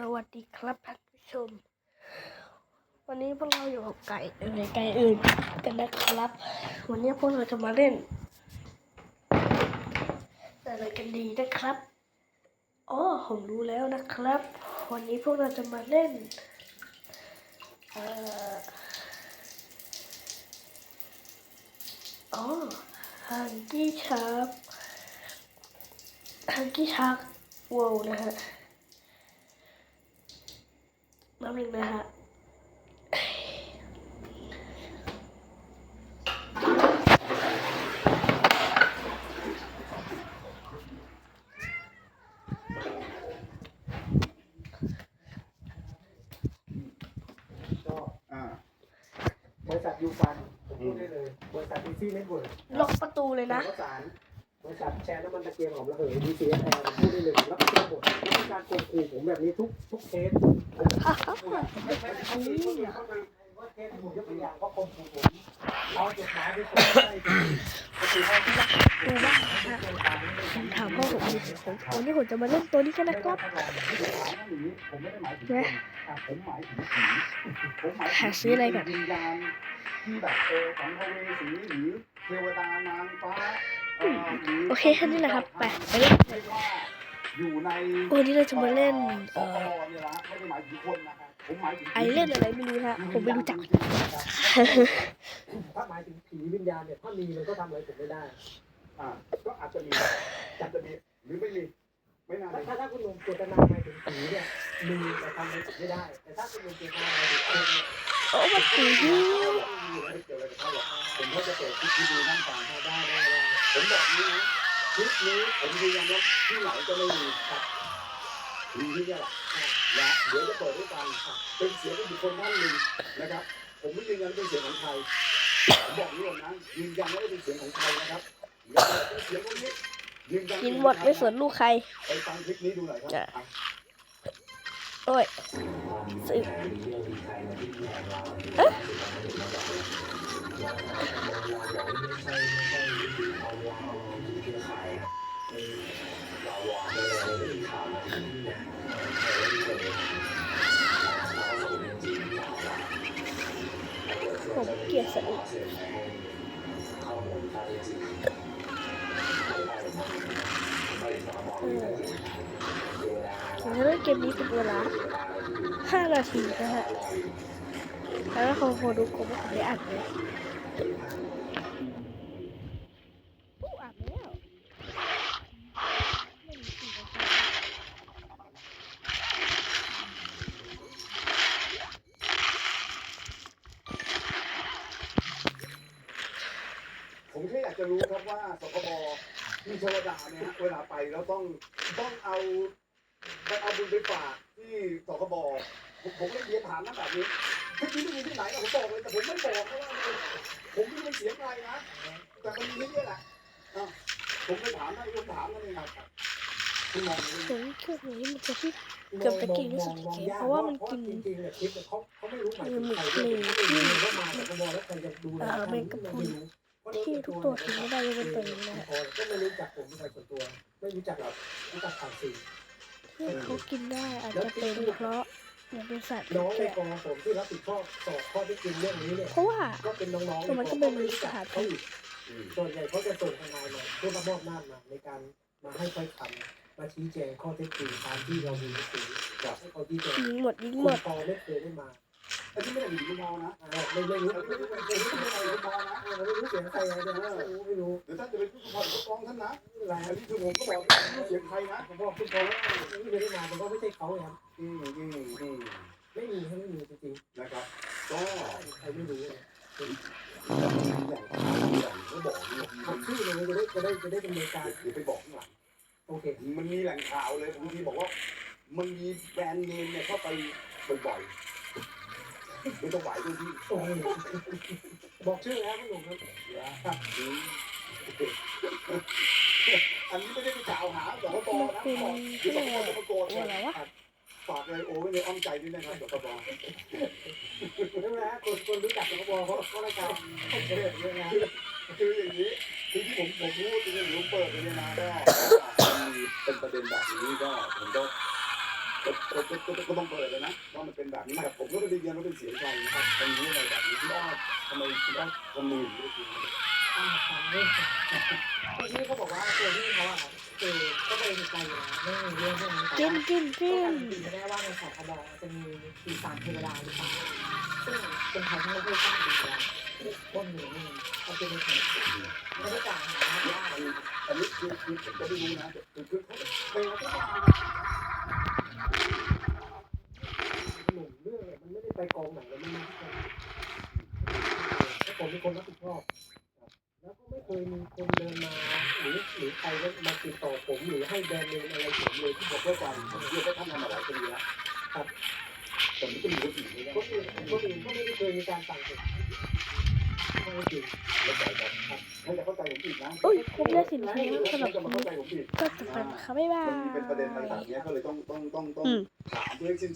สวัสดีครับท่านผู้ชม วันนี้พวกเราอยู่กับไก่ในไก่อื่นกันนะครับ วันนี้พวกเราจะมาเล่นอะไรกันดีนะครับอ๋อผมรู้แล้วนะครับ วันนี้พวกเราจะมาเล่นเอ่ออ๋อฮังกี้ชาร์กฮังกี้ชาร์กวนะฮะ น้ำ หนึ่งนะฮะก็อ่าบริษัทยูฟันผมพูดได้เลย บริษัทดีซี่เน็ตเวิร์กล็อกประตูเลยนะข้าวสาร บริษัทแชร์น้ำมันตะเกียงหอมระเหยดีซีเอสแอร์พูดได้เลยรับผิดชอบหมดการโกงขู่ผมแบบนี้ทุกทุกเคสอันนี้ว่าเคสที่ผมยกตัวอย่างว่าโกงขู่ผมเอาจดหมายไปส่งให้ก็คือให้ดูบ้างนะฮะผมถามพ่อผมดิผมวันนี้ผมจะมาเล่นตัวนี้กันนะครับผมไม่ได้หมายถึงคนอะหาซื้ออะไรก่อนที่แบบเออสังเวสีหรือเทวดานางฟ้า โอเคแค่นี้แหละครับ ไปไปเล่นเรียกว่าอยู่ในวันนี้เราจะมาเล่นเอ่อเนี่ยนะไม่ได้หมายถึงคนนะครับผมหมายถึงไอเล่นอะไรไม่รู้นะผมไม่รู้จักถ้าหมายถึงผีวิญญาณเนี่ยถ้ามีมันก็ทำอะไรผมไม่ได้อ่าก็อาจจะมีอาจจะมีหรือไม่มีไม่น่าถ้าถ้าคุณลงเจตนาหมายถึงผีเนี่ยมีแต่ทำอะไรผมไม่ได้ แต่ถ้าคุณลงเจตนาหมายถึงคนเนี่ยโอ้มาตีนี่ไม่เกี่ยวอะไรกับเขาหรอกผมก็จะเปิดคลิปวิดีโอนั่นฟังเขาได้ได้ได้ ผมบอกนี้นะคลิปนี้ผมยืนยันว่าที่ไหนก็ไม่มีครับมีที่นี่แหละนะเดี๋ยวจะเปิดให้ฟังครับเป็นเสียงของบุคคลท่านหนึ่งนะครับ ผมไม่ยืนยันว่าเป็นเสียงของใครผมบอกนี้ก่อนนะยืนยันว่าเป็นเสียงของใครนะครับเดี๋ยวเป็นเสียงของนี้ยืนยันกินหมดไม่สนลูกใครไปฟังคลิปนี้ดูหน่อยครับจ้ะอะโอ้ย สึเอ๊ะผม ห้า5นาทีนะฮะ แล้วเขาโคดูผมว่าผมได้อ่านไหมอู้อ่านแล้วไม่มีสี่นาทีผมแค่อยากจะรู้ครับว่าสคบที่ชดาเนี่ยฮะเวลาไปแล้วต้องต้องเอา ต้องเอาบุญไปฝากที่สคบผมผมไม่เรียนถามนะแบบนี้คลิปนี้ไม่มีที่ไหนนะผมบอกเลยแต่ผมไม่บอกเพราะว่าผมไม่ได้เสียงใครนะแต่มันมีนี่แหละอะผมไปถามนะผมถามนั่นเองครับคุณมองผมช่วงนี้มันจะที่เกือบจะเก่งที่สุดในเกมเพราะว่ามันกินจริงๆเนี่ยคลิปเนี่ยเขาเขาไม่รู้หมายถึงใครมันมีเขาไม่รู้ว่ามาจากสคบแล้วใครจะดูแลเอ่อเป็นกระพุนที่ทุกตัวถึงไม่ได้ยกเป็นตัวนี้นะฮะก็ไม่รู้จักผมเป็นส่วนตัว ไม่รู้จักหรอกรู้จักผ่านสื่อ ที่เขากินได้อาจจะเป็นเพราะมันเป็นสัตว์น้องในแก่กองผมที่รับผิดชอบสอบข้อที่จริงเรื่องนี้เนี่ยเพราะว่าก็เป็นน้องๆแต่มันก็เป็นสถานที่เขาอีกส่วนใหญ่เขาจะส่งทนายมาเพื่อมามอบหน้าจมาในการมาให้ถ้อยคำมาชี้แจงข้อเท็จจริงตามที่เรามีหนังสือบอกให้เขาชี้แจงยิงหมดยิงคุหมณดปอไม่เคยได้มา อันนี้ไม่ได้อยู่ที่มอนะไม่ไม่รู้ไม่รู้ไม่รู้ไม่รู้ไม่รู้มอนะไม่รู้เสียงใครนะไรู้ไม่รู้เดี๋ยวท่านจะเป็นผู้ปกครองปกครองท่านนะอะไรอันนี้คือผมก็บอกไม่รู้เสียงใครนะผมบอกคุณปอว่าไม่เคยได้มามันก็ไม่ใช่เขาครับอืมอืมอืมไม่มีไม่มีจริงๆนะครับก็ใครไม่รู้เลยอย่างก็บอกทำชื่อเลยจะได้จะได้จะได้ดำเนินการหรือไปบอกข้างหลังโอเค มันมีแหล่งข่าวเลยบางทีบอกว่า มันมีแบรนด์เนมเนี่ยเข้าไปบ่อยๆ ไม่ต้องไหวด้วยพี่โอ้ยบอกชื่อแล้วคุณหนุ่มครับอันนี้ไม่ได้ไปกล่าวหาสปนะเป็นบอกที่คืออะสไรปปจะมาโกรธอะไรวะฝากเลยโอ้ยในอ้อมใจด้วยนะครับสปปใช่ไหมคนคนรู้จักสปปเขาเขารายการเขาเรียกเรื่องนะคืออย่างนี้คือที่ผมผมพูดจริงๆผมเปิดไปเนี่ยนะก็มีเป็นประเด็นแบบนี้ก็ผมก็ ก็ก็ต้องเปิดเลยนะว่ามันเป็นแบบนี้แต่ผมก็ไม่ได้ยืนยันว่าเป็นเสียงใครนะครับตรงนี้อะไรแบบนี้ที่อ้อทำไมที่อ้อทำมืออย่างนี้จริงอ่าฟังด้วยพี่เขาบอกว่าตัวพี่เขาอะคือก็บริสุทธิ์ใจอยู่แล้วไม่มีเรื่องพวกนี้กินกินก็กิการนันตีไม่ได้ว่าในสคบจะมีปีศาจเทวดาหรือเปล่าซึ่งเป็นใครที่ไม่ได้ทราบดีแล้วว่ามีหรือไม่เขาเป็นครไม่ได้กล่าวหาว่าอันนี้คือคือผมก็ไม่รู้นะคือคือเขาเป็นเขาก็ หนุ่มเรื่องเนี่ยมันไม่ได้ไปกองไหนเลยมันมาที่กองถ้าผมเป็นคนรับผิดชอบแล้วก็ไม่เค ยมีคนเดินมาหรือหรือใครมาติดต่อผมหรือให้แบรนด์เนมอะไรผมเลยที่บอกว่าการผมเชื่อว่าท่านทำมาหลายปีแล้วครับแต่มันก็มีคนอื่นด้วยคนอื่นคนอื่นก็ไม่ได้เคยมีการสั่งผมไม่จริงเข้าใจครับให้แต่เข้าใจผมผิดนะอุ้ยผมได้สินค้าสำหรับผมก็จบไปค่ะบ๊ายบายมันเป็นประเด็นอะไรแบบนี้ยก็เลยต้องต้องต้องต้องถามเพื่อให้สิ้น